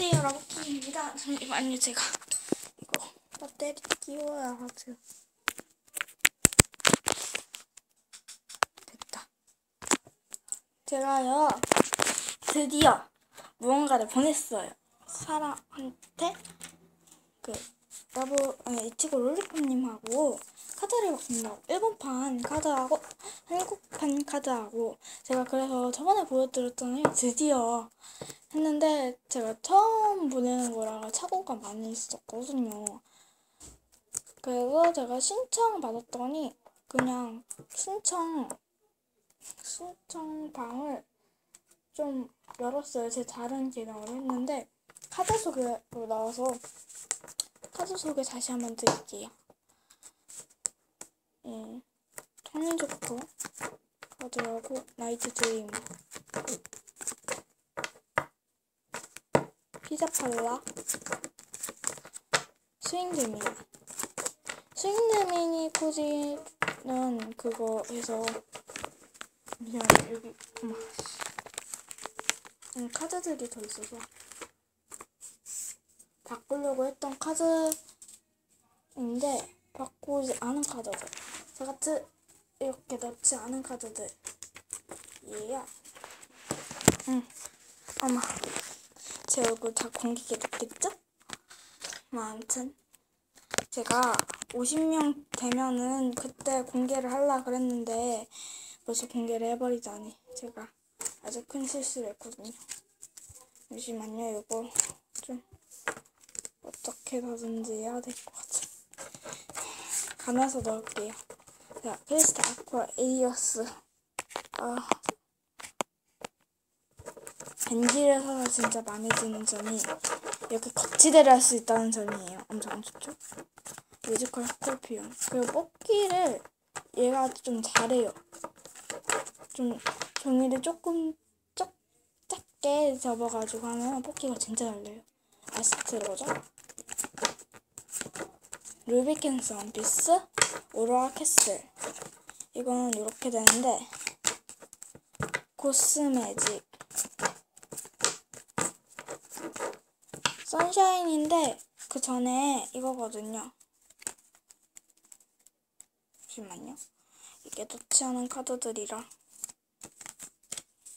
안녕하세요 라볶이입니다. 잠시만요 제가 이거 배터리 끼워야 하죠. 됐다. 제가요 드디어 무언가를 보냈어요. 사람한테 그 여보 아니 이치고 롤리팝님하고 카드를 바꾼다고. 일본판 카드하고 한국판 카드하고. 제가 그래서 저번에 보여드렸잖아요. 드디어 했는데 제가 처음 보내는 거라 착오가 많이 있었거든요. 그래서 제가 신청 받았더니 그냥 신청 신청방을 좀 열었어요. 제 다른 계정으로 했는데 카드 소개로 나와서 카드 소개 다시 한번 드릴게요. 예, 청민조커 카드하고 나이트 드림 피자팔라 스윙드미니 스윙드미니 코지는 그거 해서 그냥 여기 음, 카드들이 더 있어서. 바꾸려고 했던 카드인데 바꾸지 않은 카드들. 트 이렇게 넣지 않은 카드들 이에요 응 어머 제 얼굴 다 공개게 됐겠죠? 뭐 아무튼 제가 50명 되면은 그때 공개를 하려 그랬는데 벌써 공개를 해버리다니 제가 아주 큰 실수를 했거든요. 잠시만요 이거 좀 어떻게 하든지 해야 될 것 같아. 감아서 넣을게요. 자, 크리스타 아쿠아 에이어스 아 벤지를 사서 진짜 마음에 드는 점이 이렇게 거치대를 할 수 있다는 점이에요. 엄청 좋죠? 뮤지컬 스콜피온. 그리고 뽑기를 얘가 좀 잘해요. 좀 종이를 조금 쩍 작게 접어가지고 하면 뽑기가 진짜 잘 돼요. 아스트로죠? 루비켄스 원피스, 오로라 캐슬. 이거는 이렇게 되는데 코스메직 선샤인인데 그 전에 이거거든요. 잠시만요. 이게 넣지 않은 카드들이라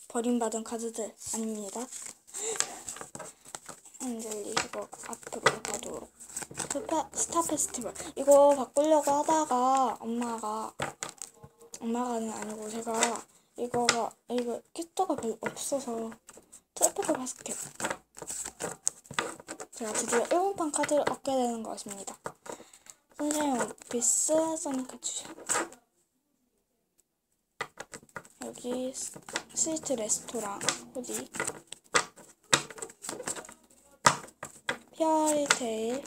버림받은 카드들 아닙니다. 엔젤리 이거 앞으로 가도록 스타, 스타 페스티벌 이거 바꾸려고 하다가 엄마가 엄마가는 아니고 제가 이거가 이거 키트가 별로 없어서 트래픽 바스켓 제가 드디어 일본판 카드를 얻게 되는 것입니다. 선샤인 원피스 소니카 주셔 여기 스위트 레스토랑 후디 피어리테일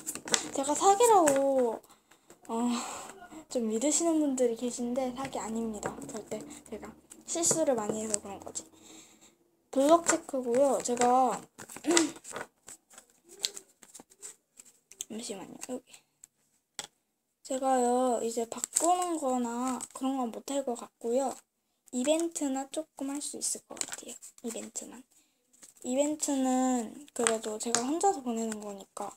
제가 사기라고 어, 좀 믿으시는 분들이 계신데 사기 아닙니다. 절대 제가 실수를 많이 해서 그런 거지. 블럭 체크고요. 제가 잠시만요. 여기. 제가요, 이제 바꾸는 거나 그런 건 못 할 것 같고요. 이벤트나 조금 할 수 있을 것 같아요. 이벤트만. 이벤트는 그래도 제가 혼자서 보내는 거니까.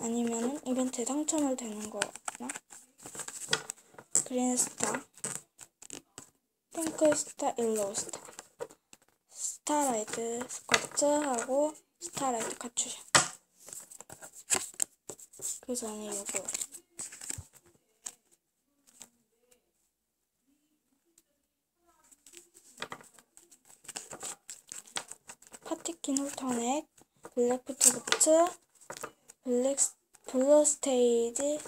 아니면은 이벤트에 당첨을 되는 거나. 그린스타. 핑크스타, 일로우스타. 스타라이트 스커트하고 스타라이트 카츄샤. 그 전에 요거 파티킨 홀터넥 블랙 푸트부츠 블랙 블루 스테이지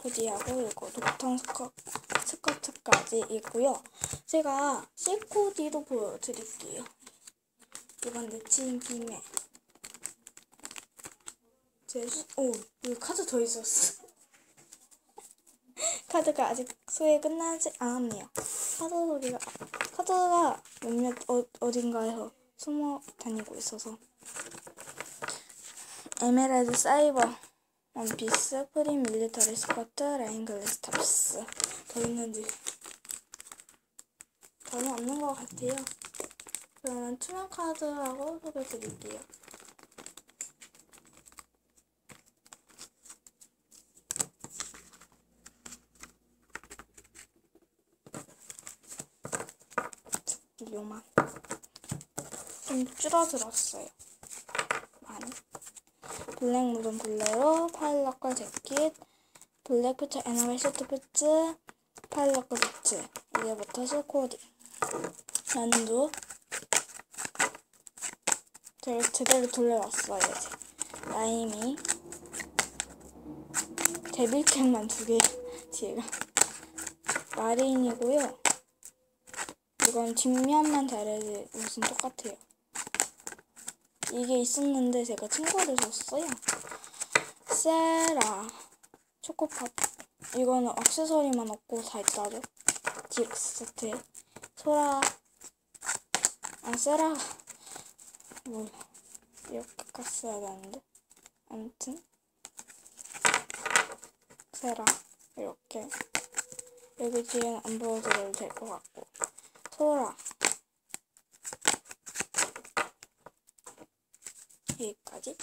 코디하고 이거 녹턴 스커, 스커트까지 있고요. 제가 C코디도 보여드릴게요. 이건 내치인 김에 제 수, 오, 여기 카드 더 있었어. 카드가 아직 소개 끝나지 않았네요. 카드 소리가, 카드가 몇몇 어, 어딘가에서 숨어 다니고 있어서. 에메랄드 사이버, 원피스, 프림 밀리터리 스커트, 라인 글래스 탑스. 더 있는지. 더는 없는 것 같아요. 그러면 투명 카드하고 소개 드릴게요. 요만 좀 줄어들었어요. 많이. 블랙 무덤 블레로 파일럿과 재킷 블랙 퓨처 에너멜 시트 퓨츠 파일럿과 퓨츠 이제부터 실코딩 연두 제가 제대로 돌려왔어요 이제. 라임이. 데빌캔만 두 개 뒤에가. 마린이고요 이건 뒷면만 다르지 무슨 똑같아요? 이게 있었는데 제가 친구를 줬어요. 세라 초코팝. 이거는 액세서리만 없고 다 있다죠? 디럭스 세트에 소라. 아 세라. 뭐 이렇게 갔어야 되는데. 아무튼. 세라 이렇게. 여기 뒤에는 안 보여드려도 될 것 같고 소라 여기까지